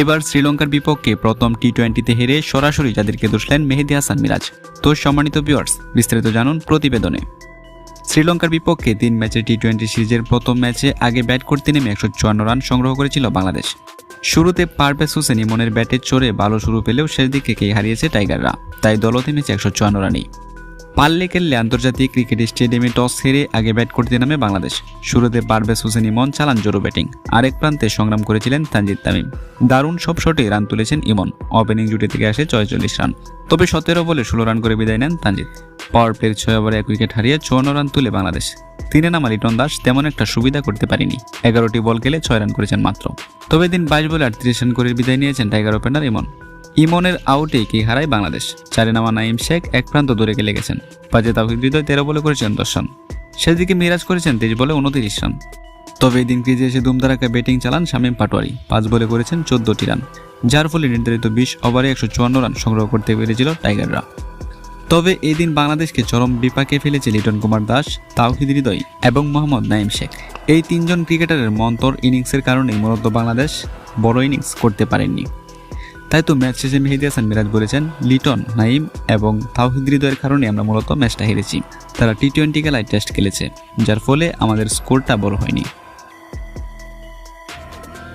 এবার শ্রীলঙ্কার বিপক্ষে প্রথম টি টোয়েন্টিতে হেরে সরাসরি যাদেরকে দুষলেন মেহেদি হাসান মিরাজ। তো সম্মানিত ভিউয়ার্স বিস্তারিত জানুন প্রতিবেদনে। শ্রীলঙ্কার বিপক্ষে তিন ম্যাচের টি টোয়েন্টি সিরিজের প্রথম ম্যাচে আগে ব্যাট করতে নেমে একশো চুয়ান্ন রান সংগ্রহ করেছিল বাংলাদেশ। শুরুতে পারভেজ হোসেন ইমনের ব্যাটে চড়ে ভালো শুরু পেলেও শেষ দিকে কে হারিয়েছে টাইগাররা, তাই দলও থেমেছে একশো চুয়ান্ন রানেই। পাল্লে খেললে আন্তর্জাতিক ক্রিকেট স্টেডিয়ামে টস হেরে আগে ব্যাট করতে নামে বাংলাদেশ। শুরুতে পারভেজ হোসেন ইমন, চালান জোরো ব্যাটিং। আরেক প্রান্তে সংগ্রাম করেছিলেন তানজিদ তামিম। দারুণ সব শটে রান তুলেছেন ইমন। ওপেনিং জুটি থেকে আসে ছয়চল্লিশ রান। তবে সতেরো বলে ষোলো রান করে বিদায় নেন তানজিদ। পাওয়ার প্লের ছয় ওভারে এক উইকেট হারিয়ে চুয়ান্ন রান তুলে বাংলাদেশ। তিনে নামা লিটন দাস, তেমন একটা সুবিধা করতে পারেনি। এগারোটি বল খেলে ছয় রান করেছেন মাত্র। তবে দিন বাইশ বলে আটত্রিশ রান করে বিদায় নিয়েছেন টাইগার ওপেনার ইমন। ইমনের আউটে কে হারায় বাংলাদেশ। চারে নামা নাইম শেখ এক প্রান্ত দূরে গেলে গেছেন। পাঁচে তাহিদ হৃদয় তেরো বলে করেছেন দশ রান। সেদিকে মিরাজ করেছেন তেইশ বলে উনত্রিশ রান। তবে এদিন দিন ক্রিজে এসে দুমদারাকে ব্যাটিং চালান শামীম পাটোয়ারি। পাঁচ বলে করেছেন চোদ্দটি রান। যার ফলে নির্ধারিত বিশ ওভারে একশো চুয়ান্ন রান সংগ্রহ করতে পেরেছিল টাইগাররা। তবে এদিন বাংলাদেশকে চরম বিপাকে ফেলেছে লিটন কুমার দাস, তাওহিদ হৃদয় এবং মোহাম্মদ নাইম শেখ। এই তিনজন ক্রিকেটারের মন্তর ইনিংসের কারণেই মূলত বাংলাদেশ বড় ইনিংস করতে পারেননি। তাই তো ম্যাচ শেষে মেহেদি হাসান, মিরাজ বলেছেন, লিটন নাইম এবং তাওহিদ হৃদয়ের কারণে আমরা মূলত ম্যাচটা হেরেছি। তারা টি টোয়েন্টি খেলায় টেস্ট খেলেছে, যার ফলে আমাদের স্কোরটা বড় হয়নি।